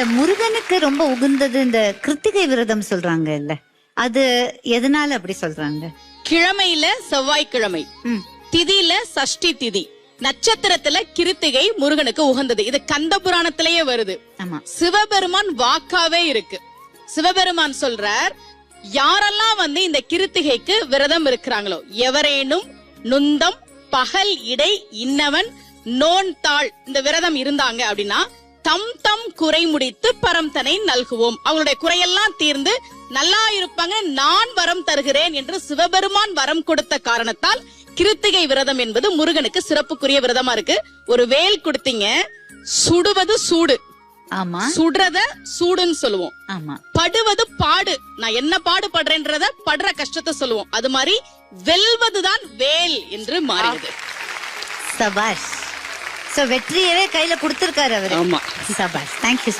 இந்த முருகனுக்கு ரொம்ப உகந்தது இந்த கிருத்திகை விரதம் சொல்றாங்க இல்ல. அது எதனால அப்படி சொல்றாங்க? கிழமையில செவ்வாய்க்கிழமை. திதியில சஷ்டி திதி. நட்சத்திரத்துல கிருத்திகை முருகனுக்கு உகந்தது. இது கந்த புராணத்திலேயே வருது. ஆமா. சிவபெருமான் வாக்காவே இருக்கு. சிவபெருமான் சொல்றார் யாரெல்லாம் வந்து இந்த கிருத்திகைக்கு விரதம் இருக்கிறாங்களோ எவரேனும் நுந்தம் பகல் இடை இன்னவன் நோன் தாள் இந்த விரதம் இருந்தாங்க அப்படின்னா தம் தம் குறை முடித்து பரம் தனை நல்குவோம். அவங்களுடைய குறையெல்லாம் தீர்ந்து நல்லா இருப்பாங்க நான் வரம் தருகிறேன் என்று சிவபெருமான் வரம் கொடுத்த காரணத்தால் கிருத்திகை விரதம் என்பது முருகனுக்கு சிறப்புக்குரிய விரதமா இருக்கு. ஒரு வேல் கொடுத்தீங்க சுடுவது சூடு. ஆமா. சுடுறத சூடுன்னு சொல்லுவோம். ஆமா. படுவது பாடு. நான் என்ன பாடு படுறேன்றத படுற கஷ்டத்தை சொல்லுவோம். அது மாதிரி வெல்வதுதான் வேல் என்று மாறியது. சபாஷ். சோ வெற்றியவே கையில கொடுத்திருக்காரு அவரு. ஆமா. சபாஷ் தேங்க்யூ